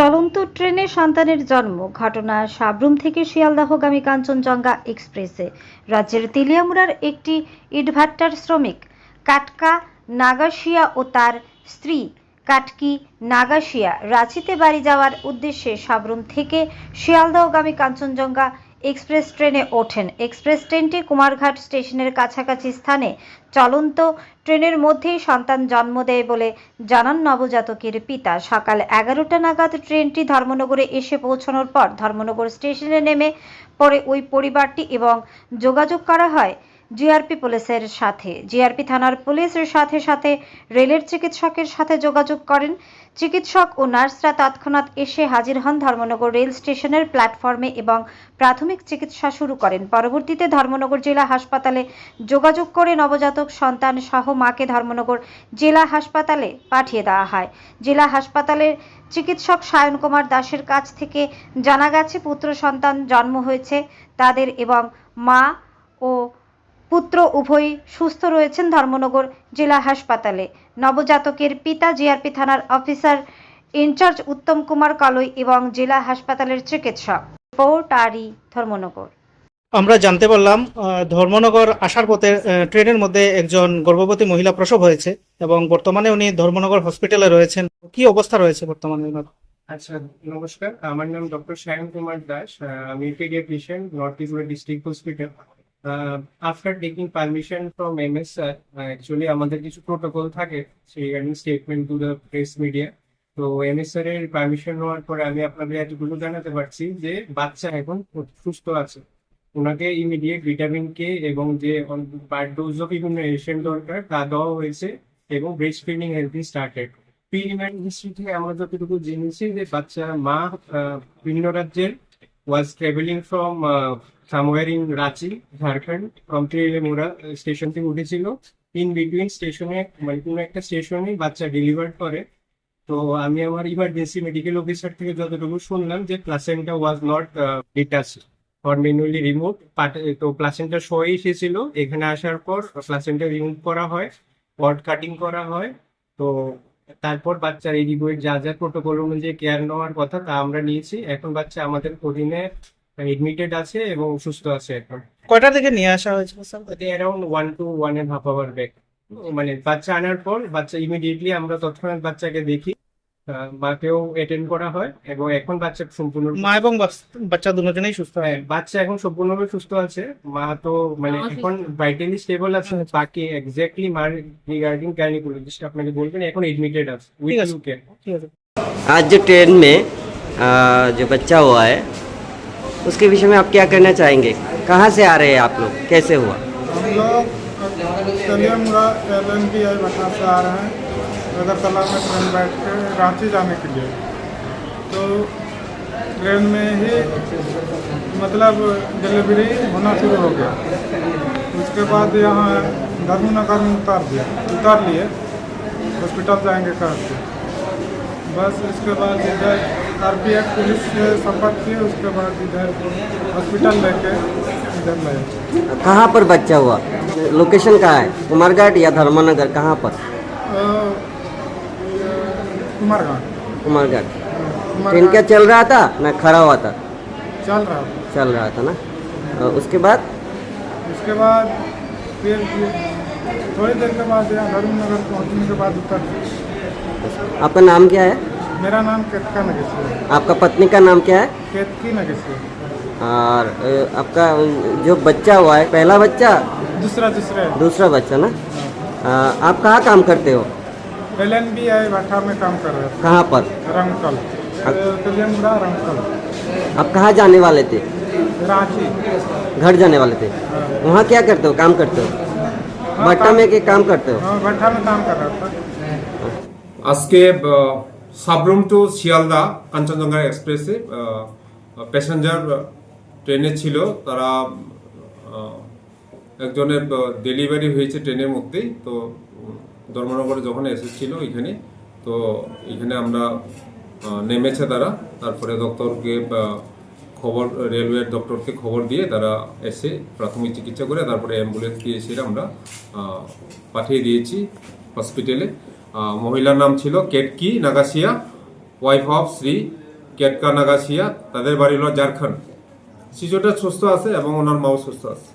চলন্ত ট্রেনে সন্তানের জন্ম। ঘটনা সাবরুম থেকে শিয়ালদাহগামী কাঞ্চনজঙ্ঘা এক্সপ্রেসে। রাজ্যের তেলিয়ামুড়ার একটি ইটভাট্টার শ্রমিক, কাটকা নাগাশিয়া ও তার স্ত্রী, কাটকি নাগাশিয়া, রাঁচিতে বাড়ি যাওয়ার উদ্দেশ্যে সাবরুম থেকে শিয়ালদাহগামী কাঞ্চনজঙ্ঘা এক্সপ্রেস ট্রেনে ওঠেন। এক্সপ্রেস ট্রেনটি কুমারঘাট স্টেশনের কাছাকাছি স্থানে চলন্ত ট্রেনের মধ্যেই সন্তান জন্ম দেয় বলে জানান নবজাতকের পিতা। সকাল এগারোটা নাগাদ ট্রেনটি ধর্মনগরে এসে পৌঁছানোর পর ধর্মনগর স্টেশনে নেমে পরে ওই পরিবারটি এবং যোগাযোগ করা হয় জিআরপি পুলিশের সাথে। জিআরপি থানার পুলিশের সাথে সাথে রেলের চিকিৎসকের সাথে যোগাযোগ করেন। চিকিৎসক ও নার্সরা তৎক্ষণাৎ এসে হাজির হন ধর্মনগর রেল স্টেশনের প্ল্যাটফর্মে এবং প্রাথমিক চিকিৎসা শুরু করেন। পরবর্তীতে ধর্মনগর জেলা হাসপাতালে যোগাযোগ করে নবজাতক সন্তান সহ মাকে ধর্মনগর জেলা হাসপাতালে পাঠিয়ে দেওয়া হয়। জেলা হাসপাতালের চিকিৎসক সায়ন কুমার দাসের কাছ থেকে জানা গেছে, পুত্র সন্তান জন্ম হয়েছে তাদের এবং মা ও পুত্র উভয়ই সুস্থ রয়েছেন ধর্মনগর জেলা হাসপাতালে। নবজাতকের পিতা জিআরপি থানার অফিসার ইনচার্জ উত্তম কুমার কালই এবং জেলা হাসপাতালের চিকিৎসক। পোর্টারি ধর্মনগর। আমরা জানতে পারলাম ধর্মনগর আসার পথে ট্রেনের মধ্যে একজন গর্ভবতী মহিলা প্রসব হয়েছে এবং বর্তমানে উনি ধর্মনগর হসপিটালে রয়েছেন। কি অবস্থা রয়েছে বর্তমানে আচ্ছা নমস্কার। আমার নাম ডক্টর সায়ন কুমার দাস। আমি pediatrician north Tripura district hospital. After taking permission from M S sir actually আমাদের কিছু প্রোটোকল থাকে সেই regarding statement to the press media তো এম এস স্যার এর পারমিশন নেওয়ার পরে আমি আপনাদের এতটুকু জানাতে পারছি যে বাচ্চা এখন সুস্থ আছে। ওনাকে ইমিডিয়েট ভিটামিন কে এবং যে বার্ড ডোজ অফ ইমিউনাইজেশন দরকার তা দেওয়া হয়েছে এবং breast feeding healthy started preliminary history থেকে আমরা যতটুকু জেনেছি যে বাচ্চা মা বিভিন্ন রাজ্যের was travelling from somewhere in Ranchi Jharkhand from Teliamura station থেকে উঠেছিল। ইন বিটুইন স্টেশনে মানে কোনো একটা স্টেশনে বাচ্চা ডেলিভার করে। তো আমি আমার ইমার্জেন্সি মেডিকেল অফিসার থেকে যতটুকু শুনলাম যে placenta was not detach for manually remove তো প্লাসেন্টা শোয়ে এসেছিল। এখানে আসার পর প্লাসেন্টা রিমুভ করা হয় পট কাটিং করা হয়। তো তারপর বাচ্চার এডিকুয়েট যা যা প্রোটোকল অনুযায়ী কেয়ার নেওয়ার কথা তা আমরা নিয়েছি। এখন বাচ্চা আমাদের অধীনে এডমিটেড আছে এবং সুস্থ আছে এখন। কয়টা থেকে নিয়ে আসা হয়েছে? Sir around one two one and half hour back মানে বাচ্চা আনার পর বাচ্চা ইমিডিয়েটলি আমরা তৎক্ষণাৎ বাচ্চাকে দেখি। মাকেও অ্যাটেন্ড করা হয় এবং এখন বাচ্চা সম্পূর্ণ মা এবং বাচ- বাচ্চা দুজনেই সুস্থ হ্যাঁ, বাচ্চা এখন সম্পূর্ণভাবে সুস্থ আছে মা তো মানে এখন ভাইটালি স্টেবল আছে বাকি এক্স্যাক্টলি মার রিগার্ডিং গাইনিকোলজিস্ট আপনাকে বলবেন এখন এডমিটেড আছে উইথ ঠিক আছে। ইউকে ঠিক আছে आज जो ट्रेन में आ, जो बच्चा हुआ है उसके विषय में आप क्या कहना चाहेंगे कहाँ से आ रहे हैं आप लोग कैसे हुआ हम लोग Kaliamura L N B I भट्टा से आ रहे हैं अगरतला में ट्रेन बैठ के रांची जाने के लिए। तो ट्रेन में ही मतलब डिलीवरी होना शुरू हो गया। उसके बाद यहाँ धर्मनगर में उतार दिया। उतार लिए। हॉस्पिटल जाएँगे कह के बस उसके बाद इधर आर पी एफ़ पुलिस से संपर्क किए। उसके बाद इधर हॉस्पिटल लेके इधर लाए कहाँ पर बच्चा हुआ? लोकेशन कहाँ है? कुमारघाट या धर्मनगर? कहाँ पर? कुमारघाट। कुमारघाट। ट्रेन क्या चल रहा था? ना खड़ा हुआ था। चल रहा था। चल रहा था ना? उसके बाद? उसके बाद फिर थोड़ी देर के बाद यहाँ धर्मनगर पहुँचने के बाद उतर। आपका नाम क्या है? मेरा नाम केतका नगेश्वर है। आपका पत्नी का नाम क्या है? केतकी नगेश्वर और आपका जो बच्चा हुआ है पहला बच्चा? दूसरा दूसरा दूसरा बच्चा ना? आप कहाँ काम करते हो? एल एन बी आई भाटा में काम कर रहे कहाँ पर थे रंगकल कलियमुड़ा रंगकल आप कहाँ जाने वाले थे रांची घर जाने वाले थे हाँ। वहाँ क्या करते हो काम करते हो भट्टा में के काम करते हो हाँ भाटा में काम कर रहा था আজকে সাবরুম টু শিয়ালদা কাঞ্চনজঙ্ঘা এক্সপ্রেসে প্যাসেঞ্জার ট্রেনে ছিল তারা আহ, একজনের ডেলিভারি হয়েছে ট্রেনের মধ্যেই তো উম, ধর্মনগরে যখন এসেছিল এখানে, তো এখানে আমরা নেমেছে তারা। তারপরে ডক্টরকে খবর রেলওয়ের ডক্টরকে খবর দিয়ে তারা এসে প্রাথমিক চিকিৎসা করে, তারপরে অ্যাম্বুলেন্স দিয়ে এসে আমরা পাঠিয়ে দিয়েছি হসপিটালে মহিলার নাম ছিল কেটকি নাগাসিয়া ওয়াইফ অফ শ্রী কেটকা নাগাসিয়া তাদের বাড়ি হলো ঝাড়খণ্ড। শিশুটা সুস্থ আছে এবং ওনার মাও সুস্থ আছে।